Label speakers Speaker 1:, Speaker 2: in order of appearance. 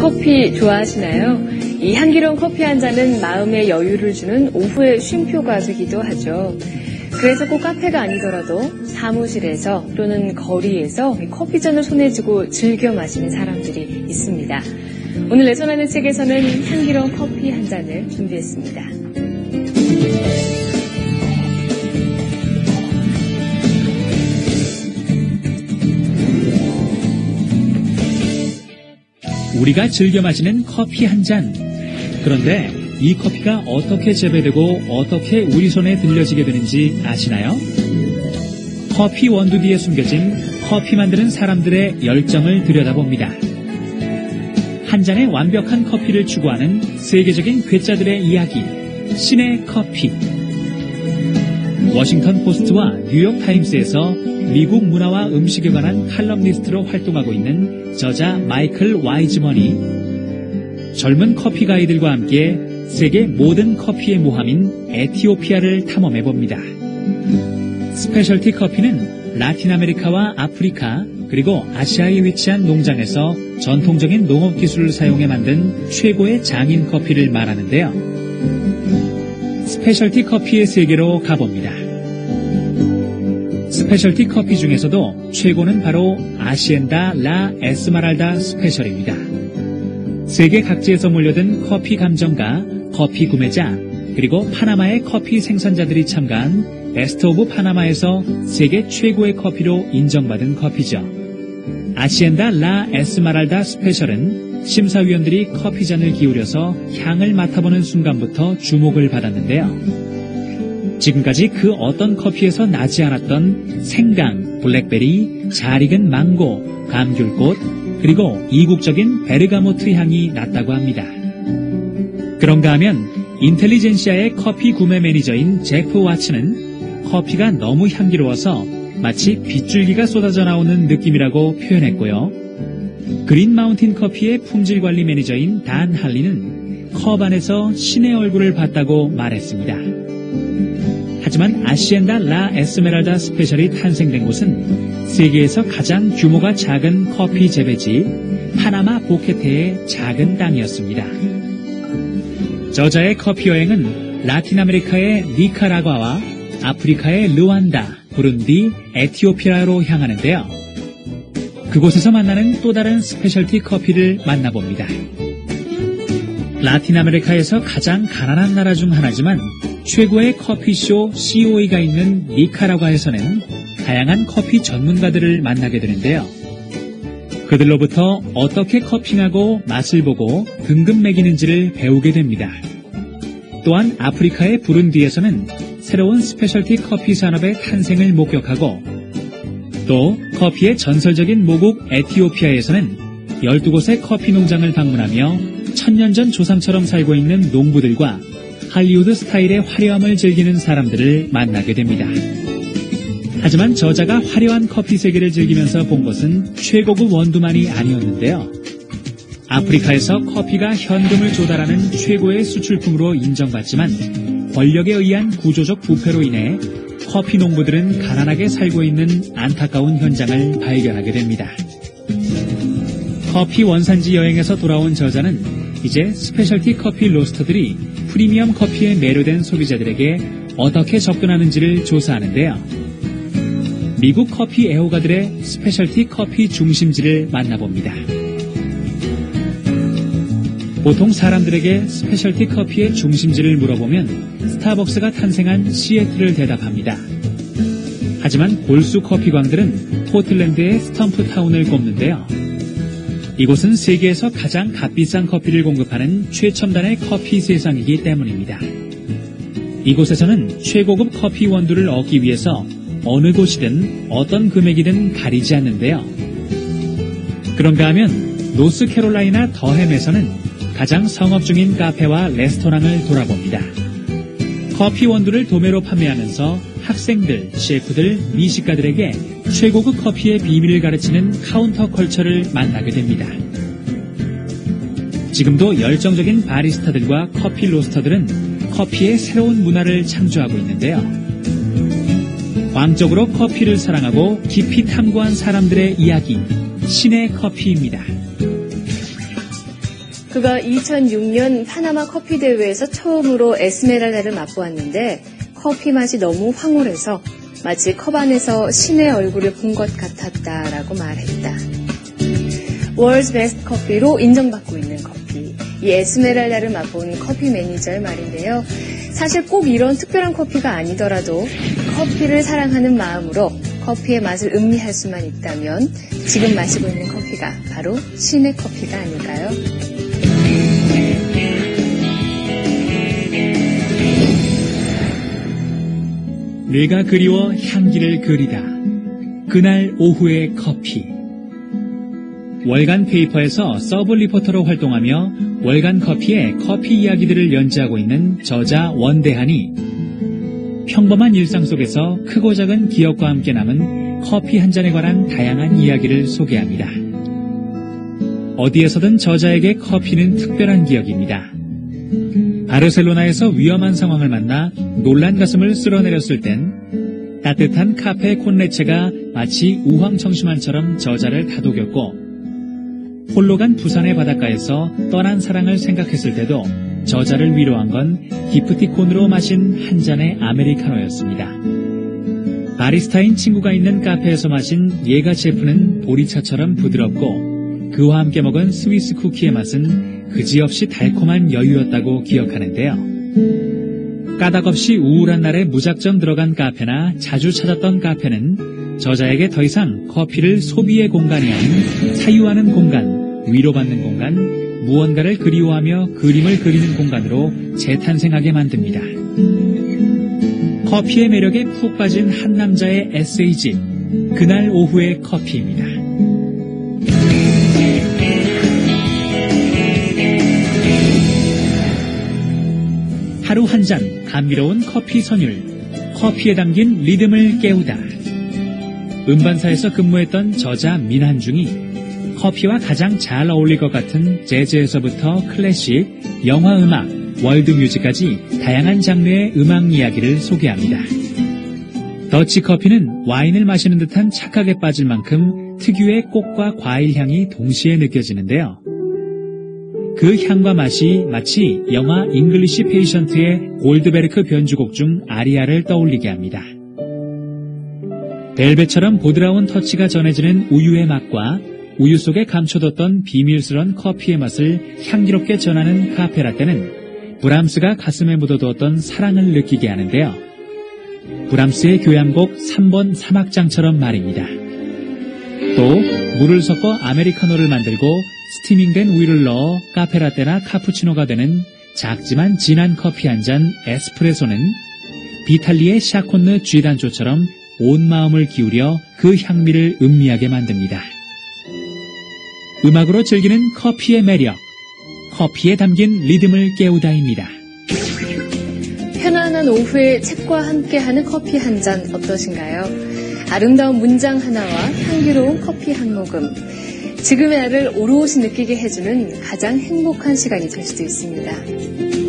Speaker 1: 커피 좋아하시나요? 이 향기로운 커피 한 잔은 마음의 여유를 주는 오후의 쉼표가 되기도 하죠. 그래서 꼭 카페가 아니더라도 사무실에서 또는 거리에서 커피잔을 손에 쥐고 즐겨 마시는 사람들이 있습니다. 오늘 레전하는 책에서는 향기로운 커피 한 잔을 준비했습니다.
Speaker 2: 우리가 즐겨 마시는 커피 한 잔. 그런데 이 커피가 어떻게 재배되고 어떻게 우리 손에 들려지게 되는지 아시나요? 커피 원두 뒤에 숨겨진 커피 만드는 사람들의 열정을 들여다봅니다. 한 잔의 완벽한 커피를 추구하는 세계적인 괴짜들의 이야기, 신의 커피. 워싱턴 포스트와 뉴욕 타임스에서 미국 문화와 음식에 관한 칼럼니스트로 활동하고 있는 저자 마이클 와이즈먼이 젊은 커피 가이들과 함께 세계 모든 커피의 모함인 에티오피아를 탐험해 봅니다. 스페셜티 커피는 라틴 아메리카와 아프리카 그리고 아시아에 위치한 농장에서 전통적인 농업 기술을 사용해 만든 최고의 장인 커피를 말하는데요. 스페셜티 커피의 세계로 가봅니다. 스페셜티 커피 중에서도 최고는 바로 아시엔다 라 에스마랄다 스페셜입니다. 세계 각지에서 몰려든 커피 감정가, 커피 구매자, 그리고 파나마의 커피 생산자들이 참가한 베스트 오브 파나마에서 세계 최고의 커피로 인정받은 커피죠. 아시엔다 라 에스마랄다 스페셜은 심사위원들이 커피잔을 기울여서 향을 맡아보는 순간부터 주목을 받았는데요. 지금까지 그 어떤 커피에서 나지 않았던 생강, 블랙베리, 잘 익은 망고, 감귤꽃, 그리고 이국적인 베르가모트 향이 났다고 합니다. 그런가 하면 인텔리젠시아의 커피 구매 매니저인 제프 와츠는 커피가 너무 향기로워서 마치 빗줄기가 쏟아져 나오는 느낌이라고 표현했고요. 그린 마운틴 커피의 품질 관리 매니저인 단 할리는 컵 안에서 신의 얼굴을 봤다고 말했습니다. 하지만 아시엔다 라 에스메랄다 스페셜이 탄생된 곳은 세계에서 가장 규모가 작은 커피 재배지 파나마 보케테의 작은 땅이었습니다. 저자의 커피 여행은 라틴 아메리카의 니카라과와 아프리카의 르완다, 부룬디, 에티오피아로 향하는데요. 그곳에서 만나는 또 다른 스페셜티 커피를 만나봅니다. 라틴 아메리카에서 가장 가난한 나라 중 하나지만 최고의 커피쇼 COE가 있는 니카라과에서는 다양한 커피 전문가들을 만나게 되는데요. 그들로부터 어떻게 커핑하고 맛을 보고 등급 매기는지를 배우게 됩니다. 또한 아프리카의 부룬디에서는 새로운 스페셜티 커피 산업의 탄생을 목격하고 또 커피의 전설적인 모국 에티오피아에서는 12곳의 커피 농장을 방문하며 천년 전 조상처럼 살고 있는 농부들과 할리우드 스타일의 화려함을 즐기는 사람들을 만나게 됩니다. 하지만 저자가 화려한 커피 세계를 즐기면서 본 것은 최고급 원두만이 아니었는데요. 아프리카에서 커피가 현금을 조달하는 최고의 수출품으로 인정받지만 권력에 의한 구조적 부패로 인해 커피 농부들은 가난하게 살고 있는 안타까운 현장을 발견하게 됩니다. 커피 원산지 여행에서 돌아온 저자는 이제 스페셜티 커피 로스터들이 프리미엄 커피에 매료된 소비자들에게 어떻게 접근하는지를 조사하는데요. 미국 커피 애호가들의 스페셜티 커피 중심지를 만나봅니다. 보통 사람들에게 스페셜티 커피의 중심지를 물어보면 스타벅스가 탄생한 시애틀을 대답합니다. 하지만 골수 커피광들은 포틀랜드의 스텀프타운을 꼽는데요. 이곳은 세계에서 가장 값비싼 커피를 공급하는 최첨단의 커피 세상이기 때문입니다. 이곳에서는 최고급 커피 원두를 얻기 위해서 어느 곳이든 어떤 금액이든 가리지 않는데요. 그런가 하면 노스캐롤라이나 더햄에서는 가장 성업 중인 카페와 레스토랑을 돌아봅니다. 커피 원두를 도매로 판매하면서 학생들, 셰프들, 미식가들에게 최고급 커피의 비밀을 가르치는 카운터 컬처를 만나게 됩니다. 지금도 열정적인 바리스타들과 커피 로스터들은 커피의 새로운 문화를 창조하고 있는데요. 광적으로 커피를 사랑하고 깊이 탐구한 사람들의 이야기, 신의 커피입니다.
Speaker 1: 그가 2006년 파나마 커피 대회에서 처음으로 에스메랄다를 맛보았는데 커피 맛이 너무 황홀해서 마치 컵 안에서 신의 얼굴을 본 것 같았다라고 말했다. 월드 베스트 커피로 인정받고 있는 커피. 이 에스메랄다를 맛본 커피 매니저의 말인데요. 사실 꼭 이런 특별한 커피가 아니더라도 커피를 사랑하는 마음으로 커피의 맛을 음미할 수만 있다면 지금 마시고 있는 커피가 바로 신의 커피가 아닐까요?
Speaker 2: 내가 그리워 향기를 그리다. 그날 오후의 커피. 월간 페이퍼에서 서브 리포터로 활동하며 월간 커피의 커피 이야기들을 연재하고 있는 저자 원대한이 평범한 일상 속에서 크고 작은 기억과 함께 남은 커피 한 잔에 관한 다양한 이야기를 소개합니다. 어디에서든 저자에게 커피는 특별한 기억입니다. 바르셀로나에서 위험한 상황을 만나 놀란 가슴을 쓸어내렸을 땐 따뜻한 카페 콘레체가 마치 우황청심환처럼 저자를 다독였고 홀로 간 부산의 바닷가에서 떠난 사랑을 생각했을 때도 저자를 위로한 건 기프티콘으로 마신 한 잔의 아메리카노였습니다. 바리스타인 친구가 있는 카페에서 마신 예가 제프는 보리차처럼 부드럽고 그와 함께 먹은 스위스 쿠키의 맛은 그지없이 달콤한 여유였다고 기억하는데요. 까닭없이 우울한 날에 무작정 들어간 카페나 자주 찾았던 카페는 저자에게 더 이상 커피를 소비의 공간이 아닌 사유하는 공간, 위로받는 공간, 무언가를 그리워하며 그림을 그리는 공간으로 재탄생하게 만듭니다. 커피의 매력에 푹 빠진 한 남자의 에세이집, 그날 오후의 커피입니다. 잔 감미로운 커피 선율, 커피에 담긴 리듬을 깨우다. 음반사에서 근무했던 저자 민한중이 커피와 가장 잘 어울릴 것 같은 재즈에서부터 클래식, 영화 음악, 월드 뮤직까지 다양한 장르의 음악 이야기를 소개합니다. 더치 커피는 와인을 마시는 듯한 착각에 빠질 만큼 특유의 꽃과 과일 향이 동시에 느껴지는데요. 그 향과 맛이 마치 영화 잉글리시 페이션트의 골드베르크 변주곡 중 아리아를 떠올리게 합니다. 벨벳처럼 보드라운 터치가 전해지는 우유의 맛과 우유 속에 감춰뒀던 비밀스런 커피의 맛을 향기롭게 전하는 카페라떼는 브람스가 가슴에 묻어두었던 사랑을 느끼게 하는데요. 브람스의 교향곡 3번 사막장처럼 말입니다. 또 물을 섞어 아메리카노를 만들고 스티밍된 우유를 넣어 카페라떼나 카푸치노가 되는 작지만 진한 커피 한 잔 에스프레소는 비탈리의 샤콘느 쥐단조처럼 온 마음을 기울여 그 향미를 음미하게 만듭니다. 음악으로 즐기는 커피의 매력, 커피에 담긴 리듬을 깨우다입니다.
Speaker 1: 편안한 오후에 책과 함께하는 커피 한 잔 어떠신가요? 아름다운 문장 하나와 향기로운 커피 한 모금. 지금의 나를 오롯이 느끼게 해주는 가장 행복한 시간이 될 수도 있습니다.